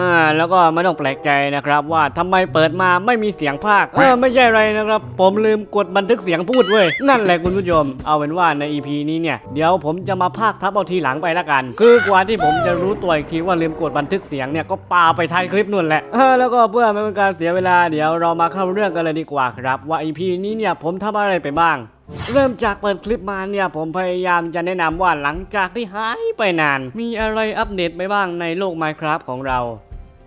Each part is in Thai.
อ่าแล้วก็ไม่ต้องแปลกใจนะครับ ว่าทำไมเปิดมาไม่มีเสียงภาคเออไม่ใช่อะไรนะครับ ผมลืมกดบันทึกเสียงพูดเว้ยนั่นแหละคุณผู้ชม เอาเป็นว่าใน EP นี้เนี่ยเดี๋ยวผมจะมาภาคทับเอาทีหลังไปละกัน คือกว่าที่ผมจะรู้ตัวอีกทีว่าลืมกดบันทึกเสียงเนี่ยก็ปาไปท้ายคลิปนู่นแหละเออแล้วก็เพื่อไม่เป็นการเสียเวลาเดี๋ยวเรามาเข้าเรื่องกันเลยดีกว่าครับ ว่า EP นี้เนี่ยผมทำอะไรไปบ้าง เริ่มจากเปิดคลิปมาเนี่ยผมพยายามจะแนะนำว่าหลังจากที่หายไปนาน มีอะไรอัปเดตไปบ้างในโลก Minecraft ของเรา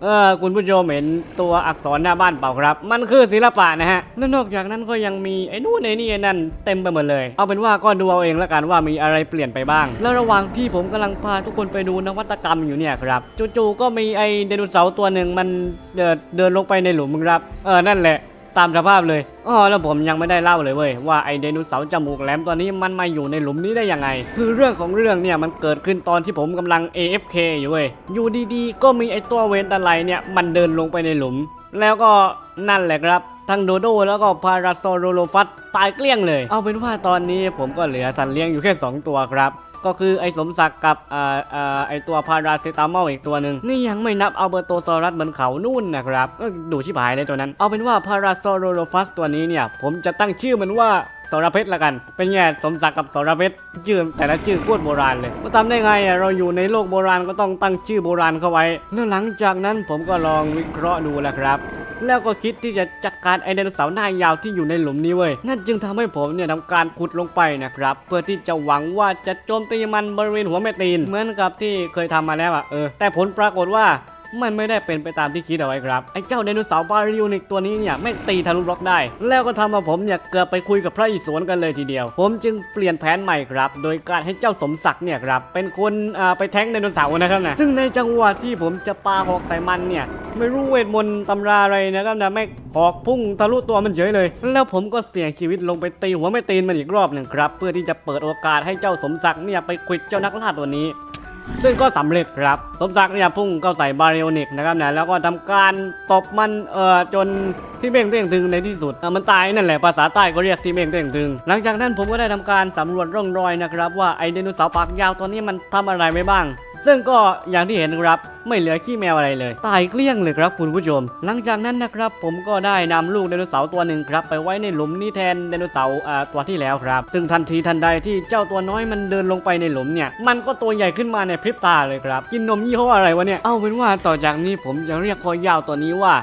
เออคุณผู้ชมเห็นตัวอักษรหน้าบ้านเปล่าครับ มันคือศิลปะนะฮะ และนอกจากนั้นก็ยังมีไอ้นู่นไอ้นี่ไอ้นั่นเต็มไปหมดเลย เอาเป็นว่าก็ดูเอาเองละกันว่ามีอะไรเปลี่ยนไปบ้าง แล้วระหว่างที่ผมกำลังพาทุกคนไปดูนวัตกรรมอยู่เนี่ยครับจู่ๆก็มีไอ้ไดโนเสาร์ตัวหนึ่งมันเดินเดินลงไปในหลุมครับเออนั่นแหละ ตามสภาพเลยอ๋อแล้วผมยังไม่ได้เล่าเลยเว้ยว่าไอไดโนเสาร์จมูกแหลมตัวนี้มันมาอยู่ในหลุมนี้ได้ยังไง คือเรื่องของเรื่องเนี่ยมันเกิดขึ้นตอนที่ผมกำลัง AFK อยู่เว้ยอยู่ดีๆ ก็มีไอตัวเวนตะไลเนี่ยมันเดินลงไปในหลุม แล้วก็นั่นแหละครับทั้งโดโดแล้วก็พาราโซโรโลฟัสตายเกลี้ยงเลย เอาเป็นว่าตอนนี้ผมก็เหลือสัตว์เลี้ยงอยู่แค่ 2 ตัวครับ ก็คือไอ้สมศักดิ์กับอ่าอ่าไอ้ตัวพาราเซตามอลอีกตัวหนึ่งนี่ยังไม่นับเอัลเบอร์โตซอรัสบนเขานู่นนะครับก็ดูชิบหายเลยตัวนั้น เอาเป็นว่าพาราโซโรโลฟัสตัวนี้เนี่ย ผมจะตั้งชื่อมันว่าสรเพชรละกัน เป็นไงสมศักดิ์กับสรเพชรชื่อแต่ละชื่อโคตรโบราณเลยมาทำได้ไงอะเราอยู่ในโลกโบราณก็ต้องตั้งชื่อโบราณเข้าไว้แล้วหลังจากนั้นผมก็ลองวิเคราะห์ดูแหละครับ แล้วก็คิดที่จะจัดการไอไดโนเสาร์หน้ายาวที่อยู่ในหลุมนี้เว้ยนั่นจึงทำให้ผมเนี่ยทำการขุดลงไปนะครับเพื่อที่จะหวังว่าจะโจมตีมันบริเวณหัวแม่ตีน เหมือนกับที่เคยทำมาแล้วอะเออแต่ผลปรากฏว่า มันไม่ได้เป็นไปตามที่คิดเอาไว้ครับไอ้เจ้าไดโนเสาร์บาริโอนิกตัวนี้เนี่ยไม่ตีทะลุบล็อกได้ แล้วก็ทำให้ผมเนี่ยเกือบไปคุยกับพระอิศวรกันเลยทีเดียว ผมจึงเปลี่ยนแผนใหม่ครับ โดยการให้เจ้าสมศักดิ์เนี่ยครับเป็นคนอ่าไปแทงไดโนเสาร์นะครับนะซึ่งในจังหวะที่ผมจะปาหอกใส่มันเนี่ยไม่รู้เวทมนต์ตำราอะไรนะครับนะไม่หอกพุ่งทะลุตัวมันเฉยเลย แล้วผมก็เสี่ยงชีวิตลงไปตีหัวไม่ตีนมันอีกรอบหนึ่งครับ เพื่อที่จะเปิดโอกาสให้เจ้าสมศักดิ์เนี่ยไปควิดเจ้านักล่าตัวนี้ ซึ่งก็สำเร็จครับ สมศักดิ์เนี่ยพุ่งเข้าใส่บาริโอนิกนะครับนะแล้วก็ทำการตบมันเอ่อจนที่เบ่งเต่งตึงในที่สุดอะมันตายนั่นแหละภาษาใต้ก็เรียกที่เบ่งเต่งตึงหลังจากนั้นผมก็ได้ทำการสำรวจร่องรอยนะครับ ว่าไอไดโนเสาร์ปากยาวตัวนี้มันทำอะไรไว้บ้างซึ่งก็อย่างที่เห็นครับไม่เหลือขี้แมวอะไรเลย ตายเกลี้ยงเลยครับคุณผู้ชม หลังจากนั้นนะครับ ผมก็ได้นำลูกไดโนเสาร์ตัวหนึ่งครับไปไว้ในหลุมนี้แทนไดโนเสาร์อ่าตัวที่แล้วครับ ซึ่งทันทีทันใดที่เจ้าตัวน้อยมันเดินลงไปในหลุมเนี่ยมันก็ตัวใหญ่ขึ้นมาในพริบตาเลยครับ กินนมยี่ห้ออะไรวะเนี่ย เอาเป็นว่าต่อจากนี้ผมจะเรียกคอยาวตัวนี้ว่า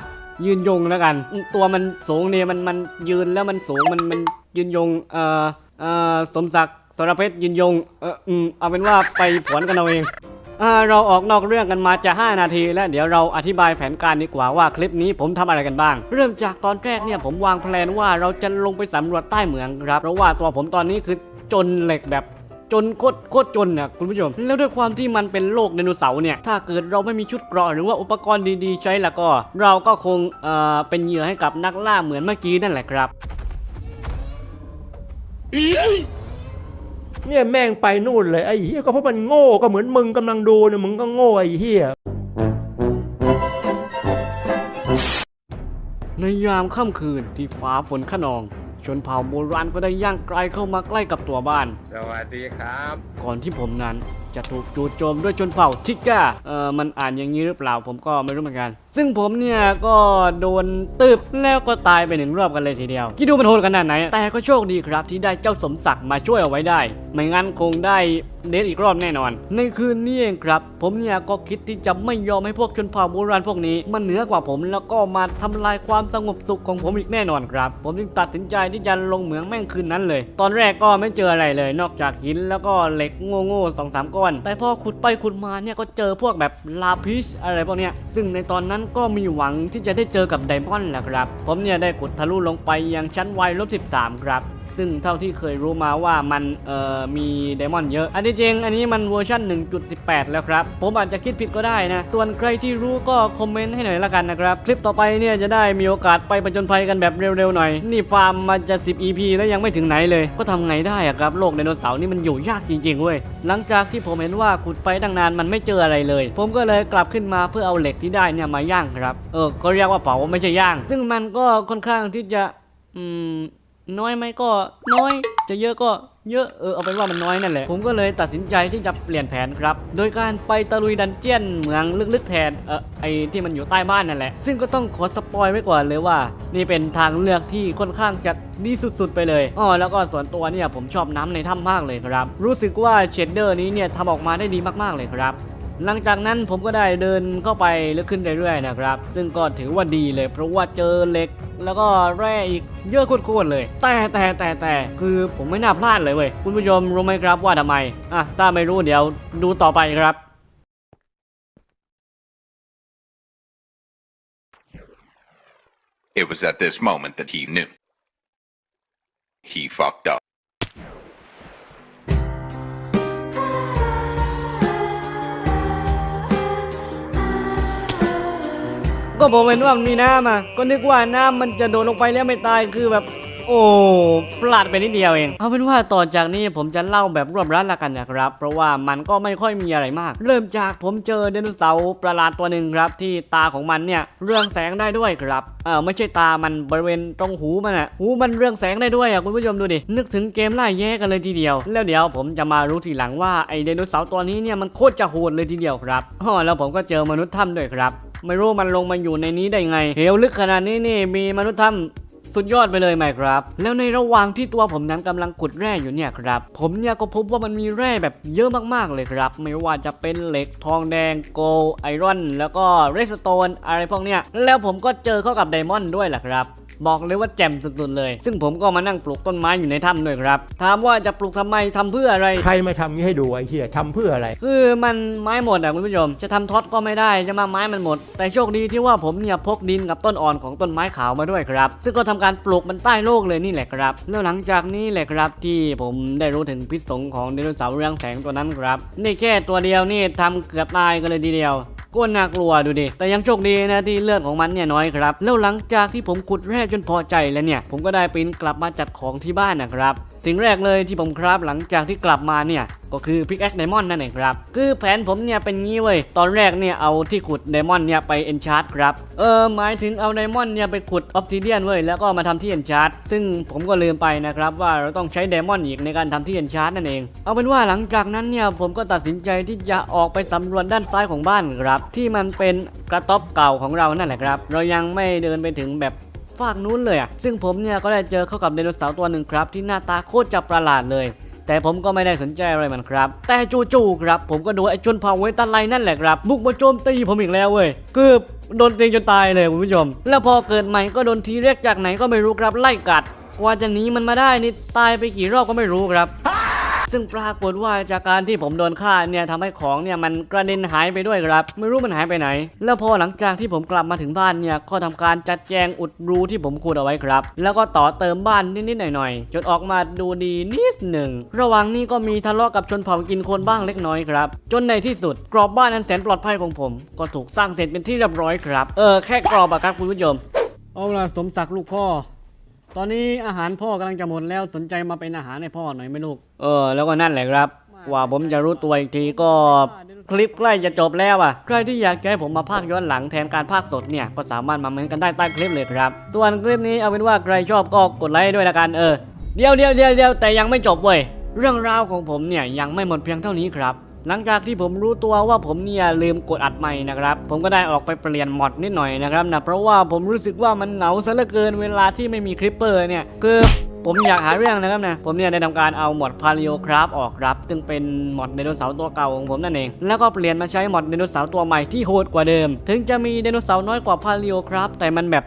ยืนยงแล้วกัน ตัวมันสูงเนี่ยมันมันยืนแล้วมันสูงมันมันยืนยง เอ่อ เอ่อ สมศักดิ์สรเพชรยืนยง เอออืมเอาเป็นว่าไปผวนกันเอาเองเราออกนอกเรื่องกันมาจะ 5 นาที แล้วเดี๋ยวเราอธิบายแผนการดีกว่าว่าคลิปนี้ผมทำอะไรกันบ้าง เริ่มจากตอนแรกเนี่ยผมวางแผนว่าเราจะลงไปสำรวจใต้เหมืองครับเพราะว่าตัวผมตอนนี้คือจนเหล็กแบบ จนโคตรโคตรจนนะคุณผู้ชม แล้วด้วยความที่มันเป็นโลกไดโนเสาร์เนี่ย ถ้าเกิดเราไม่มีชุดเกราะหรือว่าอุปกรณ์ดีๆ ใช้แล้วก็ เราก็คงเอ่อเป็นเหยื่อให้กับนักล่าเหมือนเมื่อกี้นั่นแหละครับ เนี่ยแม่งไปนู่นเลยไอ้เฮียก็เพราะมันโง่ก็เหมือนมึงกำลังดูเนี่ยมึงก็โง่ไอ้เฮียในยามค่ำคืนที่ฟ้าฝนขนองช นเผ่าโบราณก็ได้ย่างไกลเข้ามาใกล้กับตัวบ้าน สวัสดีครับ ก่อนที่ผมนั้นจะถูกจู่โจมด้วยชนเผ่าทิก้าเออมันอ่านอย่างนี้หรือเปล่าผมก็ไม่รู้เหมือนกัน ซึ่งผมเนี่ยก็โดนตืบแล้วก็ตายไปหนึ่งรอบกันเลยทีเดียวคิดดูมันโหดขนาดไหน แต่ก็โชคดีครับที่ได้เจ้าสมศักดิ์มาช่วยเอาไว้ได้ ไม่งั้นคงได้เดทอีกรอบแน่นอน ในคืนนี้เองครับ ผมเนี่ยก็คิดที่จะไม่ยอมให้พวกชนเผ่าโบราณพวกนี้ มันเหนือกว่าผมแล้วก็มาทำลายความสงบสุขของผมอีกแน่นอนครับ ผมจึงตัดสินใจที่จะลงเหมืองแม่งคืนนั้นเลย ตอนแรกก็ไม่เจออะไรเลย นอกจากหินแล้วก็เหล็กโง่ๆสองสามก้อนแต่พอขุดไปขุดมาเนี่ยก็เจอพวกแบบลาพิชอะไรพวกเนี้ยซึ่งในตอนนั้นก็มีหวังที่จะได้เจอกับไดมอนด์แหละครับ ผมเนี่ยได้ขุดทะลุลงไปยังชั้นวัยลบ13 ครับ ซึ่งเท่าที่เคยรู้มาว่ามันมีไดมอนด์เยอะ อันที่จริง อันนี้มันเวอร์ชัน1.18 แล้วครับ ผมอาจจะคิดผิดก็ได้นะ ส่วนใครที่รู้ก็คอมเมนต์ให้หน่อยละกันนะครับ คลิปต่อไปเนี่ยจะได้มีโอกาสไปประจนภัยกันแบบเร็วๆหน่อย นี่ฟาร์มมาจะ 10 EP แล้วยังไม่ถึงไหนเลย ก็ทำไงได้อะครับ โลกไดโนเสาร์นี่มันอยู่ยากจริงๆเว้ย หลังจากที่ผมเห็นว่าขุดไปตั้งนานมันไม่เจออะไรเลย ผมก็เลยกลับขึ้นมาเพื่อเอาเหล็กที่ได้เนี่ยมาย่างครับ เออ ก็เรียกว่าเผาไม่ใช่ย่าง ซึ่งมันก็ค่อนข้างที่จะ อืม น้อยไหมก็น้อย จะเยอะก็เยอะเออเอาเป็นว่ามันน้อยนั่นแหละ ผมก็เลยตัดสินใจที่จะเปลี่ยนแผนครับ โดยการไปตะลุยดันเจียนเมืองลึกๆแทนเออไอที่มันอยู่ใต้บ้านนั่นแหละ ซึ่งก็ต้องขอสปอยไว้ก่อนเลยว่า นี่เป็นทางเลือกที่ค่อนข้างจะดีสุดๆไปเลยอ๋อแล้วก็ส่วนตัวเนี่ยผมชอบน้ำในถ้ำมากเลยครับ รู้สึกว่าเชดเดอร์นี้เนี่ยทำออกมาได้ดีมากๆเลยครับ หลังจากนั้นผมก็ได้เดินเข้าไปลึกขึ้นเรื่อยๆนะครับ ซึ่งก็ถือว่าดีเลย เพราะว่าเจอเหล็ก แล้วก็แร่อีกเยอะโคตรๆเลย แต่แต่แต่แต่คือผมไม่น่าพลาดเลยเว้ยคุณผู้ชมรู้ไหมครับว่าทำไมอะถ้าไม่รู้เดี๋ยวดูต่อไปครับ It was at this moment that he knew. He fucked up. ก็ผมเห็นว่ามันมีน้ำอะก็นึกว่าน้ำมันจะโดนลงไปแล้วไม่ตายคือแบบ โอ้พลาดไปนิดเดียวเอง เอาเป็นว่าต่อจากนี้ผมจะเล่าแบบรวบรัดละกันนะครับ เพราะว่ามันก็ไม่ค่อยมีอะไรมาก เริ่มจากผมเจอไดโนเสาร์ประหลาดตัวหนึ่งครับ ที่ตาของมันเนี่ยเรืองแสงได้ด้วยครับเออไม่ใช่ตามันบริเวณตรงหูมันอะหูมันเรืองแสงได้ด้วยอะคุณผู้ชมดูดินึกถึงเกมไล่แย่กันเลยทีเดียว แล้วเดี๋ยวผมจะมารู้ทีหลังว่าไอไดโนเสาร์ตัวนี้เนี่ยมันโคตรจะโหดเลยทีเดียวครับอ๋อแล้วผมก็เจอมนุษย์ถ้ำด้วยครับ ไม่รู้มันลงมาอยู่ในนี้ได้ไงเหวลึกขนาดนี้นี่มีมนุษย์ถ้ำสุดยอดไปเลยไหมครับ แล้วในระหว่างที่ตัวผมนั้นกำลังขุดแร่อยู่เนี่ยครับ ผมเนี่ยก็พบว่ามันมีแร่แบบเยอะมากๆเลยครับ ไม่ว่าจะเป็นเหล็กทองแดงโกลไอรอน แล้วก็เรสโตนอะไรพวกเนี้ยแล้วผมก็เจอเข้ากับไดมอนด์ด้วยแหละครับ บอกเลยว่าแจ่มสุดๆเลย ซึ่งผมก็มานั่งปลูกต้นไม้อยู่ในถ้ำด้วยครับ ถามว่าจะปลูกทำไมทำเพื่ออะไร ใครมาทำนี้ให้ดูไอ้เหี้ยทำเพื่ออะไร คือมันไม้หมดอะคุณผู้ชม จะทำท็อตก็ไม่ได้จะมาไม้มันหมด แต่โชคดีที่ว่าผมเนี่ยพกดินกับต้นอ่อนของต้นไม้ขาวมาด้วยครับ ซึ่งก็ทำการปลูกมันใต้โลกเลยนี่แหละครับ แล้วหลังจากนี้แหละครับที่ผมได้รู้ถึงพิษสงของไดโนเสาร์เรืองแสงตัวนั้นครับ นี่แค่ตัวเดียวนี่ทำเกือบตายกันเลยทีเดียว ก็น่ากลัวดูดิ แต่ยังโชคดีนะที่เลือดของมันเนี่ยน้อยครับ แล้วหลังจากที่ผมขุดแร่จนพอใจแล้วเนี่ย ผมก็ได้ปีนกลับมาจัดของที่บ้านนะครับสิ่งแรกเลยที่ผมครับหลังจากที่กลับมาเนี่ยก็คือพิกแอคไดมอนด์นั่นเองครับ คือแผนผมเนี่ยเป็นงี้เว้ย ตอนแรกเนี่ยเอาที่ขุดไดมอนด์เนี่ยไปเอนชาร์ดครับ เออหมายถึงเอาไดมอนด์เนี่ยไปขุดออฟซิเดียนเว้ย แล้วก็มาทำที่เอนชาร์ดซึ่งผมก็ลืมไปนะครับว่าเราต้องใช้ไดมอนด์อีกในการทำที่เอนชาร์ดนั่นเอง เอาเป็นว่าหลังจากนั้นเนี่ยผมก็ตัดสินใจที่จะออกไปสำรวจด้านซ้ายของบ้านครับ ที่มันเป็นกระต๊อบเก่าของเรานั่นแหละครับ เรายังไม่เดินไปถึงแบบ ฝากนู้นเลยอะซึ่งผมเนี่ยก็ได้เจอเข้ากับไดโนเสาร์ตัวหนึ่งครับ ที่หน้าตาโคตรจะประหลาดเลยแต่ผมก็ไม่ได้สนใจอะไรมันครับ แต่จู่ๆครับ ผมก็โดนไอ้ชนเผ่าเวตันไลนั่นแหละครับบุกมาโจมตีผมอีกแล้วเว้ยคือโดนตีจนตายเลยคุณผู้ชม แล้วพอเกิดใหม่ก็โดนทีเรียกจากไหนก็ไม่รู้ครับไล่กัดกว่าจะหนีมันมาได้นี่ตายไปกี่รอบก็ไม่รู้ครับ ซึ่งปรากฏว่าจากการที่ผมโดนฆ่าเนี่ยทำให้ของเนี่ยมันกระเด็นหายไปด้วยครับ ไม่รู้มันหายไปไหน แล้วพอหลังจากที่ผมกลับมาถึงบ้านเนี่ยก็ทำการจัดแจงอุดรูที่ผมขุดเอาไว้ครับ แล้วก็ต่อเติมบ้านนิดๆหน่อยๆจนออกมาดูดีนิดหนึ่งระหว่างนี้ก็มีทะเลาะกับชนเผ่ากินคนบ้างเล็กน้อยครับ จนในที่สุดกรอบบ้านอันแสนปลอดภัยของผม ก็ถูกสร้างเสร็จเป็นที่เรียบร้อยครับ เออแค่กรอบอะครับคุณผู้ชมเอาล่ะสมศักดิ์ลูกพ่อ ตอนนี้อาหารพ่อกำลังจะหมดแล้วสนใจมาเป็นอาหารให้พ่อหน่อยไหมลูก เออ แล้วก็นั่นแหละครับ กว่าผมจะรู้ตัวอีกทีก็คลิปใกล้จะจบแล้วอะ ใครที่อยากให้ผมมาพากย้อนหลังแทนการพากย์สดเนี่ย ก็สามารถมาเม้นกันได้ใต้คลิปเลยครับ ส่วนคลิปนี้เอาเป็นว่าใครชอบก็กดไลค์ด้วยละกันเออ เดี๋ยวเดี๋ยวเดี๋ยวเดี๋ยวแต่ยังไม่จบเว้ย เรื่องราวของผมเนี่ยยังไม่หมดเพียงเท่านี้ครับ หลังจากที่ผมรู้ตัวว่าผมเนี่ยลืมกดอัดใหม่นะครับ ผมก็ได้ออกไปเปลี่ยนมอดนิดหน่อยนะครับนะเพราะว่าผมรู้สึกว่ามันเหงาซะเหลือเกินเวลาที่ไม่มีคลิปเปอร์เนี่ยคือผมอยากหาเรื่องนะครับนะผมเนี่ยได้ทำการเอาหมอดพาริโอคราฟออกครับ ซึ่งเป็นหมอดไดโนเสาร์ตัวเก่าของผมนั่นเอง แล้วก็เปลี่ยนมาใช้หมอดไดโนเสาร์ตัวใหม่ที่โหดกว่าเดิม ถึงจะมีไดโนเสาร์น้อยกว่าพาริโอคราฟแต่มันแบบ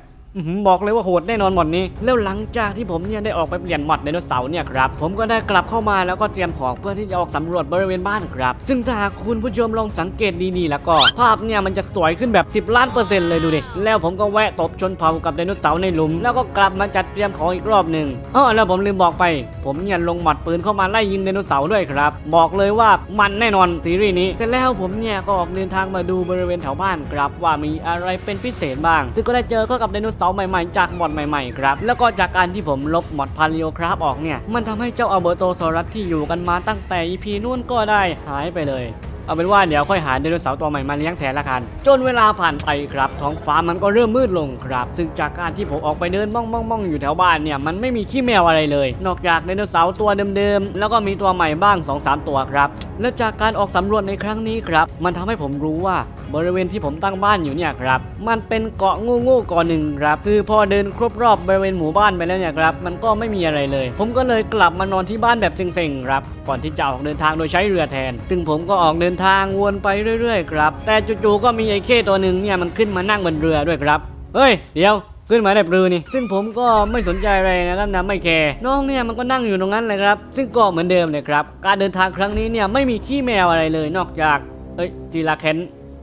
บอกเลยว่าโหดแน่นอนหมดนี้ แล้วหลังจากที่ผมเนี่ยได้ออกไปเปลี่ยนหมอดไดโนเสาร์เนี่ยครับผมก็ได้กลับเข้ามาแล้วก็เตรียมของเพื่อที่จะออกสำรวจบริเวณบ้านครับ ซึ่งถ้าหากคุณผู้ชมลองสังเกตดีๆแล้วก็ภาพเนี่ยมันจะสวยขึ้นแบบ 10 ล้านเปอร์เซ็นต์เลยดูดิแล้วผมก็แวะตบชนเผากับไดโนเสาร์ในหลุม แล้วก็กลับมาจัดเตรียมของอีกรอบหนึ่งอ๋อแล้วผมลืมบอกไป ผมเนี่ยลงหมัดปืนเข้ามาไล่ยิงไดโนเสาร์ด้วยครับ บอกเลยว่ามันแน่นอนซีรีส์นี้เสร็จแล้วผมเนี่ยก็ออกเดินทางมาดูบริเวณแถวบ้านครับว่ามีอะไรเป็นพิเศษบ้าง ซึ่งก็ได้เจอกับไดโนเสาร์ใหม่ๆ จากมอดใหม่ๆครับแล้วก็จากการที่ผมลบมอดพาริโอคราฟออกเนี่ยมันทำให้เจ้าอัลเบอร์โตซอรัสที่อยู่กันมาตั้งแต่ EP นู่นก็ได้หายไปเลย เอาเป็นว่าเดี๋ยวค่อยหาไดโนเสาร์ตัวใหม่มาเลี้ยงแทนละกัน จนเวลาผ่านไปครับ ท้องฟ้ามันก็เริ่มมืดลงครับ ซึ่งจากการที่ผมออกไปเดินม่องม่องม่องอยู่แถวบ้านเนี่ยมันไม่มีขี้แมวอะไรเลย นอกจากไดโนเสาร์ตัวเดิมๆ แล้วก็มีตัวใหม่บ้าง 2-3 ตัวครับ และจากการออกสำรวจในครั้งนี้ครับ มันทำให้ผมรู้ว่าบริเวณที่ผมตั้งบ้านอยู่เนี่ยครับ มันเป็นเกาะงูงูเกาะหนึ่งครับ คือพอเดินครบรอบบริเวณหมู่บ้านไปแล้วเนี่ยครับ มันก็ไม่มีอะไรเลย ผมก็เลยกลับมานอนที่บ้านแบบเซ็งๆครับ ก่อนที่จะออกเดินทางโดยใช้เรือแทน ซึ่งผมก็ออกเดินทางวนไปเรื่อยๆครับ แต่จู่ๆก็มีไอ้เข้ตัวหนึ่งเนี่ยมันขึ้นมานั่งบนเรือด้วยครับ เฮ้ย เดี๋ยวขึ้นมาได้ปรือนี่ ซึ่งผมก็ไม่สนใจอะไรนะครับนะไม่แคร์น้องเนี่ยมันก็นั่งอยู่ตรงนั้นเลยครับ ซึ่งก็เหมือนเดิมเลยครับ การเดินทางครั้งนี้เนี่ยไม่มีขี้แมวอะไรเลยนอกจากเอ้ยซีลาแคน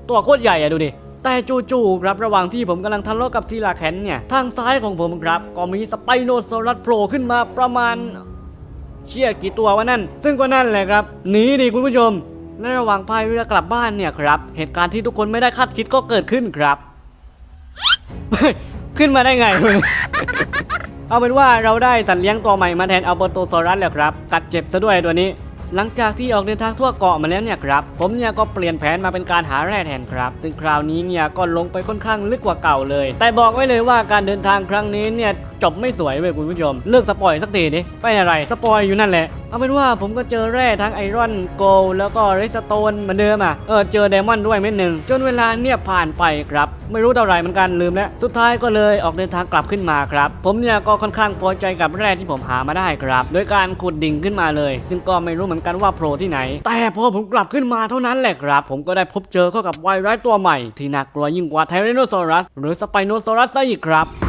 ตัวโคตรใหญ่อะดูดิแต่จู่ๆครับระหว่างที่ผมกำลังทะเลาะกับซีลาแคนเนี่ยทางซ้ายของผมครับ ก็มีสไปโนซอรัสโผล่ขึ้นมาประมาณเชี่ยกี่ตัววะนั่น ซึ่งก็นั่นแหละครับหนีดิคุณผู้ชม และระหว่างพายเรือกลับบ้านเนี่ยครับ เหตุการณ์ที่ทุกคนไม่ได้คาดคิดก็เกิดขึ้นครับ ขึ้นมาได้ไง เอาเป็นว่าเราได้สัตว์เลี้ยงตัวใหม่มาแทนอัลเบอร์โตซอรัสแล้วครับ กัดเจ็บซะด้วยตัวนี้ หลังจากที่ออกเดินทางทั่วเกาะมาแล้วเนี่ยครับ ผมเนี่ยก็เปลี่ยนแผนมาเป็นการหาแร่แทนครับ ซึ่งคราวนี้เนี่ยก็ลงไปค่อนข้างลึกกว่าเก่าเลย แต่บอกไว้เลยว่าการเดินทางครั้งนี้เนี่ย จบไม่สวยเว้ยคุณผู้ชม เลิกสปอยสักทีดิไม่อะไร สปอยอยู่นั่นแหละ เอาเป็นว่าผมก็เจอแร่ทั้งไอรอนโกลแล้วก็เรสโตนเหมือนเดิมอะ เออเจอไดมอนด์ด้วยเม็ดหนึ่งจนเวลาเนี่ยผ่านไปครับ ไม่รู้เท่าไหร่เหมือนกันลืมแล้ว สุดท้ายก็เลยออกเดินทางกลับขึ้นมาครับ ผมเนี่ยก็ค่อนข้างพอใจกับแร่ที่ผมหามาได้ครับ โดยการขุดดิ่งขึ้นมาเลย ซึ่งก็ไม่รู้เหมือนกันว่าโผล่ที่ไหน แต่พอผมกลับขึ้นมาเท่านั้นแหละครับ ผมก็ได้พบเจอเข้ากับไวรัสตัวใหม่ที่น่ากลัวยิ่งกว่าไทแรนโนซอรัสหรือสไปโนซอรัสซะอีกครับ